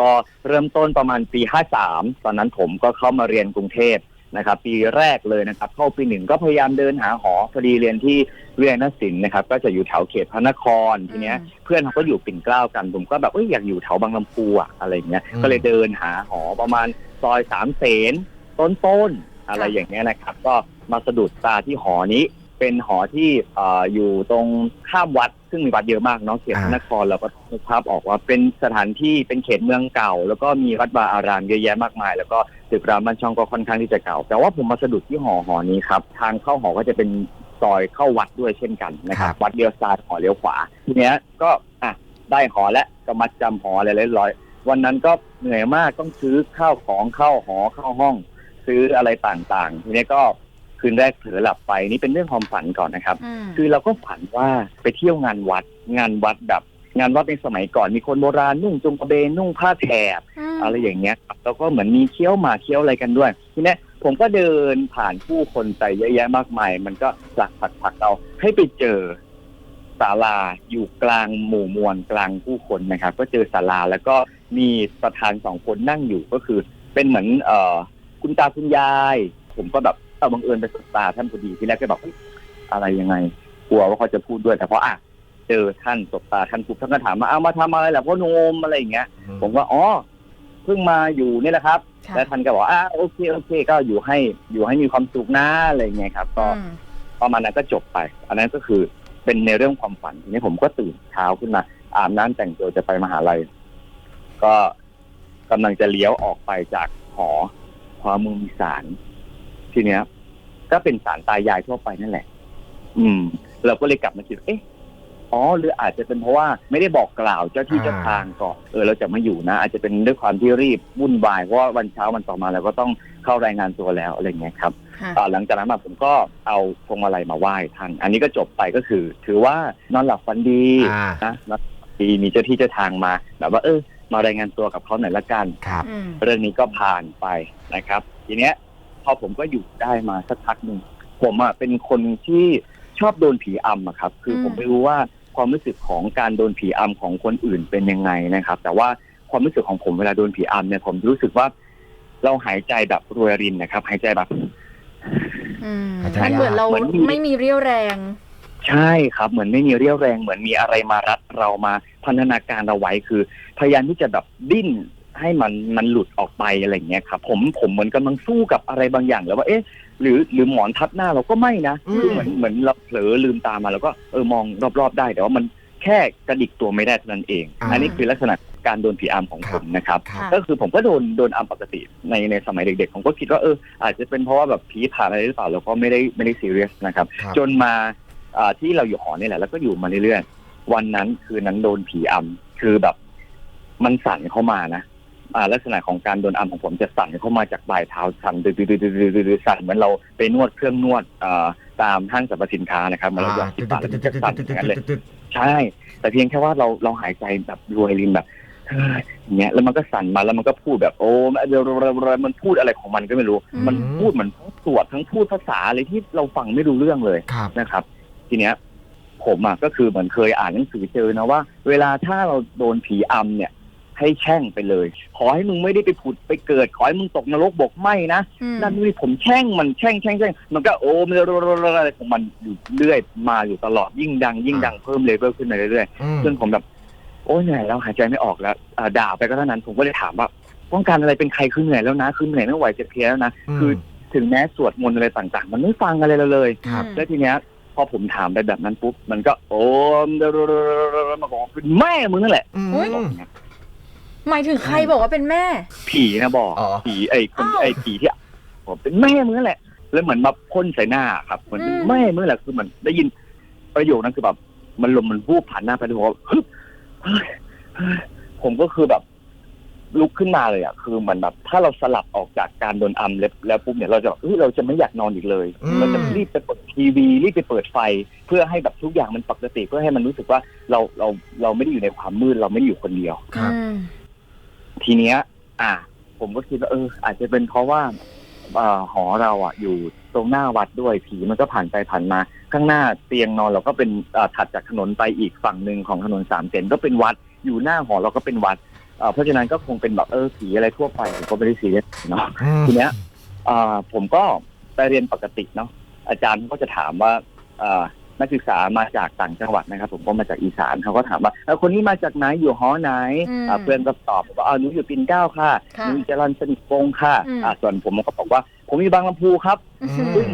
ก็เริ่มต้นประมาณปี 53 ตอนนั้นผมก็เข้ามาเรียนกรุงเทพนะครับปีแรกเลยนะครับเข้าปีหนึ่งก็พยายามเดินหาหอพอดีเรียนที่วิทยาลัยศิลป์นะครับ ก็จะอยู่แถวเขตพระนครทีเนี้ย เพื่อนเขาก็อยู่ปิ่นเกล้ากันผมก็แบบเอ้ยอยากอยู่แถวบางลำพูอะอะไรเงี้ยอืมก็เลยเดินหาหอประมาณซอยสามเสนต้นต้นๆอะไรค่ะอย่างเงี้ยนะครับ ก็มาสะดุดตาที่หอนี้ เป็นหอที่เอ่ออยู่ตรงข้ามวัด ซึ่งมีวัดเยอะมากเนาะเขตพระนครเราก็นึกภาพออกว่าเป็นสถานที่เป็นเขตเมืองเก่า แล้วก็มีวัดวาอารามเยอะแยะมากมาย แล้วก็ตึกรามบ้านช่องก็ค่อนข้างที่จะเก่า แต่ว่าผมมาสะดุดที่หอหอนี้ครับทางเข้าหอก็จะเป็นซอยเข้าวัดด้วยเช่นกันนะครับครับวัดเดียวซ้ายหอเลี้ยวขวา ทีเนี้ยก็อะได้หอและก็มัดจำหออะไรเรียบร้อย วันนั้นก็เหนื่อยมากต้องซื้อข้าวของเข้าหอเข้าห้อง ซื้ออะไรต่างๆ ทีเนี้ยก็ คืนแรกเผลอหลับไปนี่เป็นเรื่องความฝันก่อนนะครับอืมคือเราก็ฝันว่าไปเที่ยวงานวัด งานวัดแบบ งานวัดในสมัยก่อนมีคนโบราณนุ่งจงกระเบนนุ่งผ้าแถบมอะไรอย่างเงี้ยครับแล้วก็เหมือนมีเคี้ยวหมาเคี้ยวอะไรกันด้วยทีเนี้ยผมก็เดินผ่านผู้คนไปเยอะแยะมากมาย มันก็ผลักผลักผลักเราให้ไปเจอศาลาอยู่กลางหมู่มวลกลางผู้คนนะครับ ก็เจอศาลาแล้วก็มีประธานสองคนนั่งอยู่ก็คือ เป็นเหมือนเอ่อคุณตาคุณยาย ผมก็แบบ เอาบังเอิญไปสบตาท่านพอดีที่แรกก็แบบเฮ้ยอะไรยังไง กลัวว่าเขาจะพูดด้วยแต่พออะเจอท่านสบตาท่านปุ๊บท่านก็ถามมาเอามาทำอะไรล่ะพ่อโนมอะไรอย่างเงี้ย ผมก็อ๋อเพิ่งมาอยู่นี่แหละครับค่ะแล้วท่านก็บอกอ่าโอเคโอเค ก็อยู่ให้อยู่ให้มีความสุขนะอะไรอย่างเงี้ยครับ ก็อืมประมาณนั้นก็จบไป อันนั้นก็คือเป็นในเรื่องความฝันทีนี้ผมก็ตื่นเช้าขึ้นมาอาบน้ำแต่งตัวจะไปมหาลัย ก็กำลังจะเลี้ยวออกไปจากหอขวามือมีศาล ทีเนี้ย ก็เป็นศาลตายายทั่วไปนั่นแหละ อืม เราก็เลยกลับมาคิดเอ๊ะอ๋อหรืออาจจะเป็นเพราะว่าไม่ได้บอกกล่าวเจ้าที่อ่าเจ้าทางก่อนเออเราจะมาอยู่นะ อาจจะเป็นด้วยความที่รีบวุ่นวายเพราะว่าวันเช้าวันต่อมาเราก็ต้องเข้ารายงานตัวแล้วอะไรอย่างเงี้ยครับค่ะอ่าหลังจากนั้นมาผมก็เอาพวงมาลัยมาไหว้ท่านอันนี้ก็จบไปก็คือ ถือว่านอนหลับฝันดีอ่านะนอนหลับฝันดีมีเจ้าที่เจ้าทางมา แบบว่าเออมารายงานตัวกับเขาหน่อยละกันครับอืมเรื่องนี้ก็ผ่านไปนะครับ ทีเนี้ยพ อผมก็อยู่ได้มาสักพักหนึ่งผมอะเป็นคนที่ชอบโดนผีอำอะครับ คืออมผมไม่รู้ว่าความรู้สึกของการโดนผีอำของคนอื่นเป็นยังไงนะครับ แต่ว่าความรู้สึกของผมเวลาโดนผีอำเนี่ยผมรู้สึกว่า เราหายใจแบบรวยรินนะครับ หายใจแบบอืมหายใจมันเหมือนเราเหมือนมีไม่มีเรี่ยวแรง ใช่ครับ เหมือนไม่มีเรี่ยวแรง เหมือนมีอะไรมารัดเรามาพันธนาการเราไว้คือ พยายามที่จะแบบดิ้น ให้มันมันหลุดออกไปอะไรอย่างเงี้ยครับผมผมเหมือนกำลังสู้กับอะไรบางอย่างแล้วว่าเอ๊ะ หรือหรือหมอนทับหน้าเราก็ไม่นะอืมคือเหมือนเหมือนเราเผลอลืมตามาแล้วก็เออมองรอบๆได้แต่ว่ามันแค่กระดิกตัวไม่ได้เท่านั้นเองอ่าอันนี้คือลักษณะการโดนผีอำของผมนะครับครับค่ะก็คือผมก็โดนโดนอัมปกติในในสมัยเด็กๆ ผมก็คิดว่าเอออาจจะเป็นเพราะว่าแบบผีผ่านอะไรหรือเปล่าเราก็ไม่ได้ไม่ได้ซีเรียสนะครับครับจนมาอ่าที่เราอยู่หอนี่แหละ แล้วก็อยู่มาเรื่อยๆ วันนั้นคืนนั้นโดนผีอำคือแบบ มันสั่นเข้ามานะอ่า ลักษณะของการโดนอำของผมจะสั่นเข้ามาจากปลายเท้าสั่นดืดๆๆๆๆสั่นเหมือนเราไปนวดเครื่องนวดอ่าตามห้างสรรพสินค้านะครับเหมือนเราหยอดที่ปากจะสั่นอย่างนั้นเลยใช่ แต่เพียงแค่ว่าเราเราหายใจแบบรวยรินแบบเฮ้ยอย่างเงี้ยแล้วมันก็สั่นมาแล้วมันก็พูดแบบโอ้เดี๋ยวมันพูดอะไรของมันก็ไม่รู้อืมมันพูดเหมือนทั้งสวดทั้งพูดภาษาอะไรที่เราฟังไม่รู้เรื่องเลยครับนะครับ ทีเนี้ยผมอะก็คือเหมือนเคยอ่านหนังสือเจอนะว่า เวลาถ้าเราโดนผีอำเนี่ย ให้แช่งไปเลย ขอให้มึงไม่ได้ไปผุดไปเกิด ขอให้มึงตกนรกบกไหมนะอืมนั่นนี่ผมแช่งมันแช่งแช่งแช่งมันก็โอ้มันอะไรของมันอยู่เรื่อยมาอยู่ตลอดยิ่งดัง ยิ่งดังเพิ่มเลเวลขึ้นมาเรื่อยๆอืมจนผมแบบโอ้ยเหนื่อยแล้วหายใจไม่ออกแล้วอ่าด่าไปก็เท่านั้นผมก็เลยถามว่าต้องการอะไรเป็นใครคือเหนื่อยแล้วนะคือเหนื่อยไม่ไหวจะเพลียแล้วนะคือถึงแม้สวดมนต์อะไรต่างๆ มันไม่ฟังอะไรเราเลยครับแล้วทีเนี้ยพอผมถามไปแบบนั้นปุ๊บ มันก็โอ้มมาบอกว่าเป็นแม่มึงนั่นแหละอืมอุ๊ย หมายถึงใครบอกว่าเป็นแม่ ผีนะบอกอ๋อ ผีไอ้คนอ้าว ไอ้ผีที่บอกเป็นแม่มึงนั่นแหละ แล้วเหมือนมาพ่นใส่หน้าครับเหมือนเป็นอืมแม่มึงนั่นแหละคือเหมือนได้ยินประโยคนั้นคือแบบ มันลมมันวูบผ่านหน้าไปด้วยว่าฮึบเฮ้ยเฮ้ยผมก็คือแบบ ลุกขึ้นมาเลยอะคือเหมือนแบบ ถ้าเราสลับออกจากการโดนอัมแล้วแล้วปุ๊บเนี่ยเราจะแบบเฮ้ยเราจะไม่อยากนอนอีกเลย อืม เราจะรีบไปเปิดทีวีรีบไปเปิดไฟ เพื่อให้แบบทุกอย่างมันปกติ เพื่อให้มันรู้สึกว่าเราเราเราไม่ได้อยู่ในความมืดเราไม่ได้อยู่คนเดียว ครับ อืม ทีเนี้ย อะผมก็คิดว่าเออ อาจจะเป็นเพราะว่าเอ่อหอเราอะ อยู่ตรงหน้าวัดด้วยผีมันก็ผ่านไปผ่านมา ข้างหน้าเตียงนอนเราก็เป็นเอ่อถัดจากถนนไปอีกฝั่งหนึ่งของถนนสามเสนก็เป็นวัดอยู่หน้าหอเราก็เป็นวัดเอ่อเพราะฉะนั้นก็คงเป็นแบบเออผีอะไรทั่วไปผมก็ไม่ได้ซีเรียสเนาะ อืม ทีเนี้ยอ่าผมก็ไปเรียนปกติเนาะอาจารย์เขาก็จะถามว่าอ่า นักศึกษามาจากต่างจังหวัดนะครับ ผมก็มาจากอีสานเขาก็ถามว่าเออคนนี้มาจากไหนอยู่หอไหนอืมอ่าเพื่อนก็ตอบว่าอ่าหนูอยู่ปิ่นเกล้าค่ะค่ะหนูอยู่จรัญสนิทวงศ์ค่ะอืมอ่าส่วนผมก็บอกว่า ผมอยู่บางลำพูครับอืมซึ่ง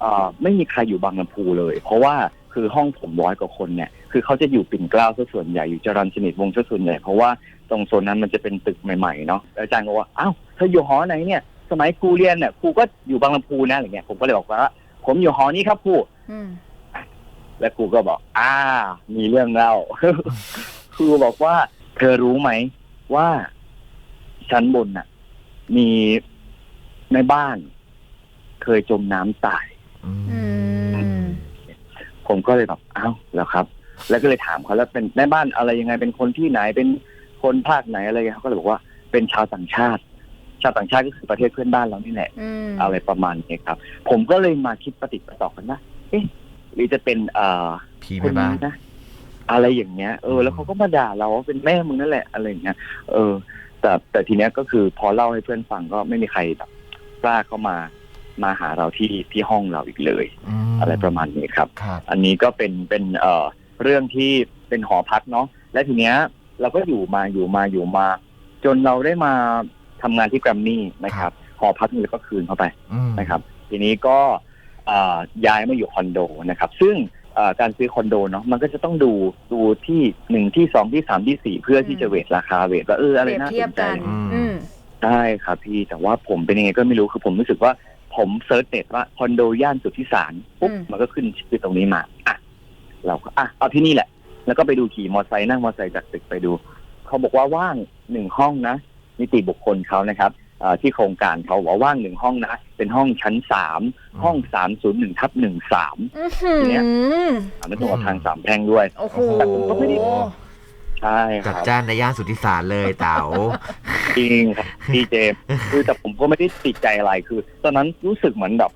เอ่อไม่มีใครอยู่บางลำพูเลย เพราะว่าคือห้องผมร้อยกว่าคนเนี่ยคือเขาจะอยู่ปิ่นเกล้าซะส่วนใหญ่อยู่จรัญสนิทวงศ์ซะส่วนใหญ่เพราะว่าตรงโซนนั้นมันจะเป็นตึกใหม่ๆเนาะแล้วอาจารย์ก็ว่าอ้าวเธออยู่หอไหนเนี่ยสมัยครูเรียนเนี่ยครูก็อยู่บางลำพูนะอะไรเงี้ยผมก็เลยบอกว่า ผมอยู่หอนี้ครับครูอืม แล้วครูก็บอก อ่า มีเรื่องเล่าครูบอกว่า เธอรู้ไหมว่าชั้นบนน่ะ มีในบ้าน เคยจมน้ำตายอืมอืมผมก็เลยแบบอ้าวแล้วครับ แล้วก็เลยถามเขาแล้วเป็นแม่บ้านอะไรยังไง เป็นคนที่ไหนเป็นคนภาคไหนอะไรเงี้ยเขาก็เลยบอกว่าเป็นชาวต่างชาติ ชาวต่างชาติก็คือประเทศเพื่อนบ้านเรานี่แหละอืมอะไรประมาณนี้ครับ ผมก็เลยมาคิดปฏิดประต่อกันนะเอ๊ะ หรือจะเป็นเอ่อผีคแม่นบ้านี้นนะอะไรอย่างเงี้ยเออแล้วเขาก็มาด่าเราว่าเป็นแม่มึงนั่นแหละอะไรอย่างเงี้ยเออ แต่แต่ทีเนี้ยก็คือพอเล่าให้เพื่อนฟังก็ไม่มีใครแบบกล้าเข้ามามาหาเราที่ที่ห้องเราอีกเลย มอะไรประมาณนี้ครับ ครับอันนี้ก็เป็นเป็นเอ่อเรื่องที่เป็นหอพักเนาะและทีเนี้ยเราก็อยู่มาอยู่มาอยู่มา จนเราได้มาทำงานที่แกรมมี่นะครับหอพักนี่เราก็คืนเข้าไปอืมนะครับ ทีนี้ก็เอ่อ ย้ายมาอยู่คอนโดนะครับ ซึ่งเอ่อการซื้อคอนโดเนาะมันก็จะต้องดูดูที่หนึ่งที่สองที่สามที่สี่เพื่อที่จะเวทราคาเวทว่าเอออะไรเปรียบน่าเทีสยบนใจกันอืมได้ครับพี่แต่ว่าผมเป็นยังไงก็ไม่รู้คือผมรู้สึกว่าผมเซิร์ชเน็ตว่าคอนโดย่านสุทธิสารปุ๊บอืมมันก็ขึ้นชื่อตรงนี้มาอะเราก็อะเอาที่นี่แหละ แล้วก็ไปดูขี่มอเตอร์ไซค์นั่งมอเตอร์ไซค์จากตึกไปดู เขาบอกว่าว่างหนึ่งห้องนะนิติบุคคลเขานะครับเอ่อ ที่โครงการเขาบอกว่าว่างหนึ่งห้องนะ เป็นห้องชั้นสามห้องสามศูนย์หนึ่งทับหนึ่งสามอื้อหือเนี่ยอันนั้นตรงกับทางสามแพร่งด้วยโอ้โหแต่ผมก็ไม่ได้ใช่คจัดรับจ้านในย่านสุทธิสารเลยเต๋าจริงครับพี่เจมส์คือแต่ผมก็ไม่ได้ติดใจอะไรคือ ตอนนั้นรู้สึกเหมือนแบบ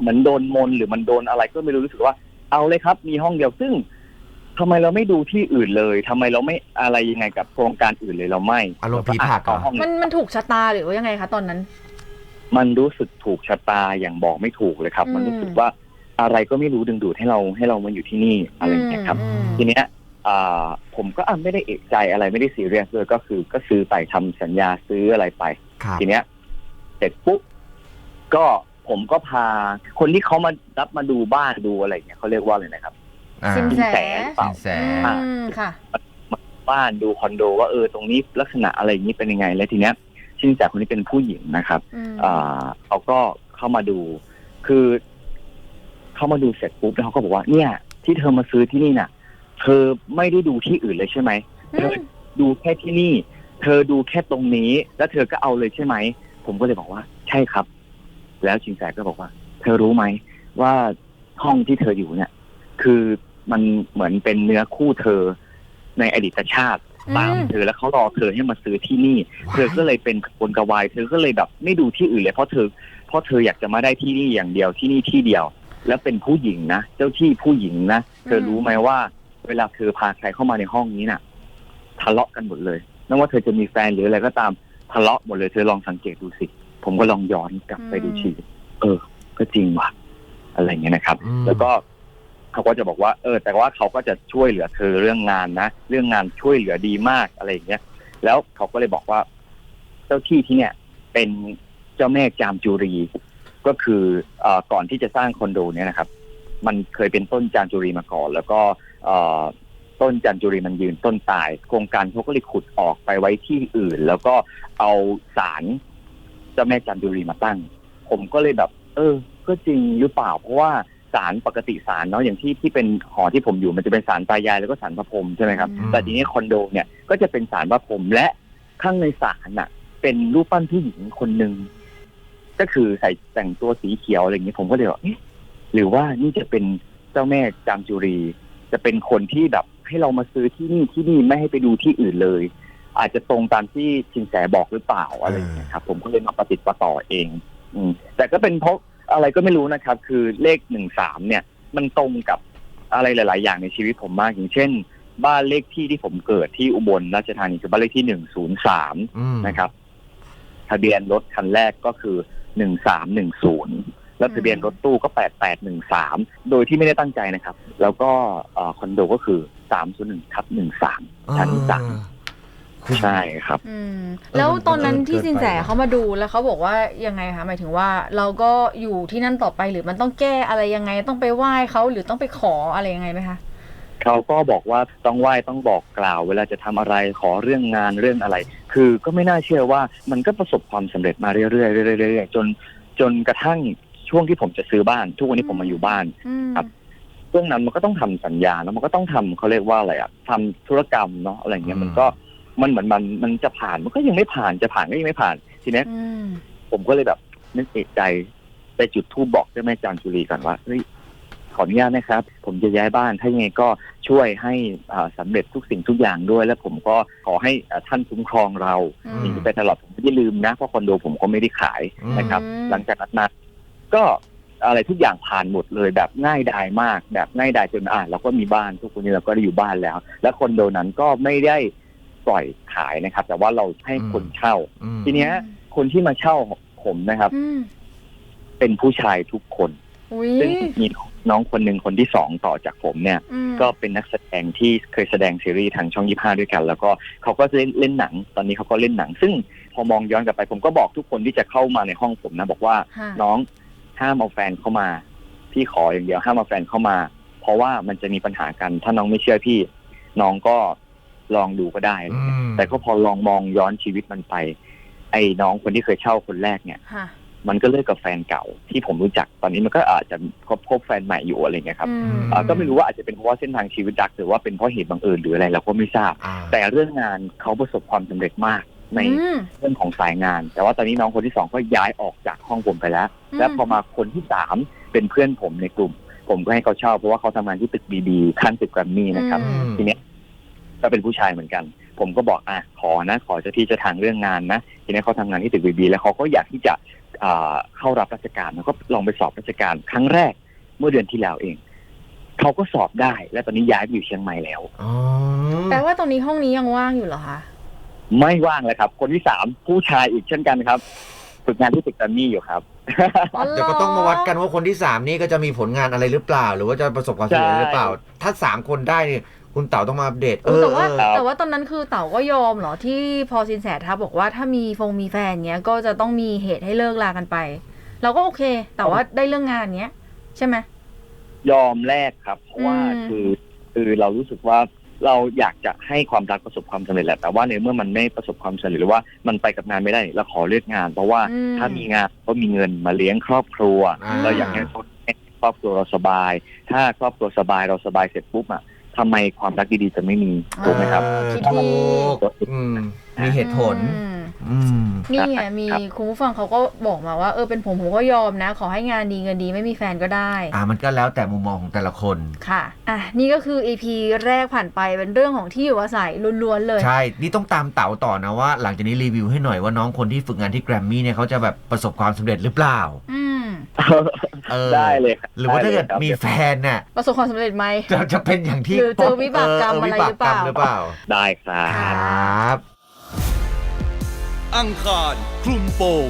เหมือนโดนมนต์หรือมันโดนอะไรก็ไม่รู้รู้สึกว่า เอาเลยครับ มีห้องเดียวซึ่ง ทำไมเราไม่ดูที่อื่นเลยทำไมเราไม่อะไรยังไงกับโครงการอื่นเลยเราไม่อารมณ์ผีผลักเหรอเอาห้องมันมันถูกชะตาหรือว่ายังไงคะตอนนั้น มันรู้สึกถูกชะตาอย่างบอกไม่ถูกเลยครับอืมมันรู้สึกว่าอะไรก็ไม่รู้ดึงดูดให้เราให้เรามาอยู่ที่นี่อะไรอย่างเงี้ยครับอืมทีเนี้ยอ่าผมก็อะไม่ได้เอกใจอะไรไม่ได้ซีเรียสเลยก็คือก็ซื้อไปทำสัญญาซื้ออะไรไปครับทีเนี้ยเสร็จปุ๊บก็ผมก็พาคนที่เขามารับมาดูบ้านดูอะไรอย่างเงี้ยเขาเรียกว่าอะไรนะครับ อ่า สินสินแสหรือเปล่าสินแส อืมค่ะ บ้านดูคอนโดว่าเออตรงนี้ลักษณะอะไรอย่างนี้เป็นยังไง แล้วทีเนี้ยชินแสคนนี้เป็นผู้หญิงนะครับ อืมอ่าเขาก็เข้ามาดู คือเข้ามาดูเสร็จปุ๊บแล้วเขาก็บอกว่าเนี่ย ที่เธอมาซื้อที่นี่น่ะ เธอไม่ได้ดูที่อื่นเลยใช่ไหม เธอดูแค่ที่นี่ เธอดูแค่ตรงนี้ แล้วเธอก็เอาเลยใช่ไหม ผมก็เลยบอกว่า ใช่ครับ แล้วชิงแสก็บอกว่า เธอรู้ไหมว่าห้องที่เธออยู่เนี่ย คือ มันเหมือนเป็นเนื้อคู่เธอในอดีตชาติตามเธอแล้วเขารอเธอให้มาซื้อที่นี่ เธอก็เลยเป็นกระวนกระวาย เธอก็เลยแบบไม่ดูที่อื่นเลยเพราะเธอ เพราะเธออยากจะมาได้ที่นี่อย่างเดียวที่นี่ที่เดียว แล้วเป็นผู้หญิงนะเจ้าที่ผู้หญิงนะเธอรู้ไหมว่า เวลาเธอพาใครเข้ามาในห้องนี้น่ะ ทะเลาะกันหมดเลยไม่ว่าเธอจะมีแฟนหรืออะไรก็ตามทะเลาะหมดเลย เธอลองสังเกตดูสิ ผมก็ลองย้อนกลับไปดูชีวิตเออ ก็จริงว่ะอะไรอย่างเงี้ยนะครับอืมแล้วก็ เขาก็จะบอกว่าเออ แต่ว่าเขาก็จะช่วยเหลือเธอเรื่องงานนะเรื่องงานช่วยเหลือดีมากอะไรอย่างเงี้ยแล้วเขาก็เลยบอกว่า เจ้าที่ที่เนี่ย เป็นเจ้าแม่จามจุรี ก็คืออ่อก่อนที่จะสร้างคอนโดเนี่ยนะครับ มันเคยเป็นต้นจามจุรีมาก่อน แล้วก็อ่อต้นจามจุรีมันยืนต้นตาย โครงการเขาก็เลยขุดออกไปไว้ที่อื่น แล้วก็เอาสารเจ้าแม่จามจุรีมาตั้ง ผมก็เลยแบบ เออ ก็จริงหรือเปล่าเพราะว่า สารปกติสารเนาะอย่างที่ที่เป็นหอที่ผมอยู่มันจะเป็นสารตายายแล้วก็สารพระพรหมใช่ไหมครับอืมแต่ทีนี้คอนโดเนี่ยก็จะเป็นสารพระพรหมและข้างในสารน่ะ เป็นรูปปั้นผู้หญิงคนหนึ่งก็คือใส่แต่งตัวสีเขียวอะไรอย่างนี้ผมก็เลยบอกเอ๊ะหรือว่านี่จะเป็นเจ้าแม่จามจุรี จะเป็นคนที่แบบให้เรามาซื้อที่นี่ที่นี่ไม่ให้ไปดูที่อื่นเลย อาจจะตรงตามที่ชินแสบอกหรือเปล่าอะไรอย่างเงี้ยครับ ผมก็เลยมาประติดประต่อเอง อืมแต่ก็เป็นเพราะ อะไรก็ไม่รู้นะครับ คือเลขหนึ่งสามเนี่ย มันตรงกับอะไรหลาย ๆ อย่างในชีวิตผมมากอย่างเช่น บ้านเลขที่ที่ผมเกิดที่อุบลราชธานีคือบ้านเลขที่หนึ่งศูนย์สามอืมนะครับ ทะเบียนรถคันแรกก็คือหนึ่งสามหนึ่งศูนย์แล้วทะเบียนรถตู้ก็แปดแปดหนึ่งสามโดยที่ไม่ได้ตั้งใจนะครับ แล้วก็เอ่อคอนโดก็คือสามศูนย์หนึ่งทับหนึ่งสามชั้นสามคุณ ใช่ครับ อืมเออแล้วมันตอนนั้นเกินที่สินแสไปนะเขามาดูแล้วเขาบอกว่ายังไงคะหมายถึงว่า เราก็อยู่ที่นั่นต่อไปหรือมันต้องแก้อะไรยังไงต้องไปไหว้เขาหรือต้องไปขออะไรยังไงไหมคะเขาก็บอกว่าต้องไหว้ต้องบอกกล่าว เวลาจะทำอะไรขอเรื่องงานเรื่องอะไร คือก็ไม่น่าเชื่อว่ามันก็ประสบความสำเร็จมาเรื่อยๆเรื่อยๆเรื่อยๆจนจนกระทั่งช่วงที่ผมจะซื้อบ้าน ทุกวันนี้ผมมาอยู่บ้าน อืม ครับเรื่องนั้นมันก็ต้องทำสัญญาแล้วมันก็ต้องทำเขาเรียกว่าอะไรอะทำธุรกรรมเนาะอะไรเงี้ยมันก็ มันเหมือนมันมันจะผ่านมันก็ยังไม่ผ่านจะผ่านก็ยังไม่ผ่าน ทีเนี้ยอืมผมก็เลยแบบนึกเอกใจไปจุดทูบบอกเจ้าแม่จามจุรีก่อนว่าเฮ้ยขออนุญาตนะครับ ผมจะย้ายบ้านถ้ายังไงก็ช่วยให้อ่าสำเร็จทุกสิ่งทุกอย่างด้วย แล้วผมก็ขอให้อ่าท่านคุ้มครองเราอืมอย่างนี้ไปตลอดผมไม่ได้ลืมนะเพราะคอนโดผมก็ไม่ได้ขายนะครับอืมหลังจากนั้นมาก็อะไรทุกอย่างผ่านหมดเลยแบบง่ายดายมาก แบบง่ายดายจนอ่าเราก็มีบ้านทุกคนนี้เราก็ได้อยู่บ้านแล้ว และคอนโดนั้นก็ไม่ได้ ปล่อยขายนะครับ แต่ว่าเราให้คนเช่า อืม ทีเนี้ย คนที่มาเช่าผมนะครับ อืมเป็นผู้ชายทุกคน อุ้ยซึ่งมีน้องคนหนึ่งคนที่สองต่อจากผมเนี่ย อืมก็เป็นนักแสดงที่เคยแสดงซีรีส์ทางช่องยี่ห้าด้วยกัน แล้วก็เขาก็เล่นเล่นหนัง ตอนนี้เขาก็เล่นหนัง ซึ่งพอมองย้อนกลับไปผมก็บอกทุกคนที่จะเข้ามาในห้องผมนะ บอกว่า ค่ะน้องห้ามเอาแฟนเข้ามา พี่ขออย่างเดียวห้ามเอาแฟนเข้ามา เพราะว่ามันจะมีปัญหากันถ้าน้องไม่เชื่อพี่ น้องก็ ลองดูก็ได้อืมแต่ก็พอลองมองย้อนชีวิตมันไป ไอ้น้องคนที่เคยเช่าคนแรกเนี่ยค่ะมันก็เลิกกับแฟนเก่าที่ผมรู้จักตอนนี้มันก็อาจจะคบคบแฟนใหม่อยู่อะไรเงี้ยครับอืมอ่าก็ไม่รู้ว่าอาจจะเป็นเพราะว่าเส้นทางชีวิตดักหรือว่าเป็นเพราะเหตุบังเอิญหรืออะไรเราก็ไม่ทราบอ่าแต่เรื่องงานเขาประสบความสำเร็จมากในอืมเรื่องของสายงาน แต่ว่าตอนนี้น้องคนที่สองก็ย้ายออกจากห้องผมไปแล้วอืมแล้วพอมาคนที่สามเป็นเพื่อนผมในกลุ่ม ผมก็ให้เขาเช่าเพราะว่าเขาทำงานที่ตึกบีบีขั้นตึกแกรมมี่นะครับอืมทีเนี้ย ก็เป็นผู้ชายเหมือนกัน ผมก็บอกอะขอนะ ขอเจะที่เจะทางเรื่องงานนะทีนี้เขาทำงานที่ตึกบีบีแล้วเขาก็อยากที่จะอ่าเข้ารับราชการแล้วก็ลองไปสอบราชการครั้งแรกเมื่อเดือนที่แล้วเองเขาก็สอบได้ และตอนนี้ย้ายไปอยู่เชียงใหม่แล้วอ๋อแปลว่าตรงนี้ห้องนี้ยังว่างอยู่เหรอคะไม่ว่างเลยครับ คนที่สามผู้ชายอีกเช่นกันครับฝึกงานที่ตึกแกรมมี่อยู่ครับอ๋อเหรอเดี๋ยวก็ต้องมาวัดกันว่าคนที่สามนี่ก็จะมีผลงานอะไรหรือเปล่า หรือว่าจะประสบความสำเร็จหรือเปล่า ถ้าสามคนได้เนี่ย คุณเต๋าต้องมาอัปเดต เออแต่ว่าเออแต่ว่าตอนนั้นคือเต๋าก็ยอมเหรอที่พอสินแสทักบอกว่าถ้ามีฟงมีแฟนเงี้ยก็จะต้องมีเหตุให้เลิกลากันไป เราก็โอเค แต่ว่าได้เรื่องงานเนี้ยใช่ไหม ยอมแลกครับ เพราะว่าอืม คือคือเรารู้สึกว่าเราอยากจะให้ความรักประสบความสำเร็จแหละแต่ว่าในเมื่อมันไม่ประสบความสำเร็จหรือว่ามันไปกับงานไม่ได้เราขอเลือกงาน เพราะว่าอืม ถ้ามีงานก็มีเงินมาเลี้ยงครอบครัว อ่า เราอยากให้ครอบครัวเราสบาย ถ้าครอบครัวสบายเราสบายเสร็จปุ๊บอะ ทำไมความรักดีๆจะไม่มีถูกไหมครับเออคิดถูดีกอืมมีเหตุผล อืมอืม นี่ไงครับมีครับ คุณผู้ฟังเขาก็บอกมาว่าเออเป็นผมผมก็ยอมนะ ขอให้งานดีเงินดีไม่มีแฟนก็ได้ อ่ามันก็แล้วแต่มุมมองของแต่ละคน ค่ะ อะ นี่ก็คือ EP แรกผ่านไปเป็นเรื่องของที่อยู่อาศัยล้วนๆเลย ใช่ นี่ต้องตามเต๋าต่อนะว่า หลังจากนี้รีวิวให้หน่อยว่าน้องคนที่ฝึกงานที่แกรมมี่เนี่ยเขาจะแบบประสบความสำเร็จหรือเปล่า อืม เออได้เลยครับหรือว่าถ้าเกิดไลยครับมีแฟนน่ะประสบความสำเร็จไหมจะจะเป็นอย่างที่หรือเจอวิบากกรรมเอะไรหรือเปล่าวิบกมหรือเปล่า ได้ครับครับ อังคารคลุมโปง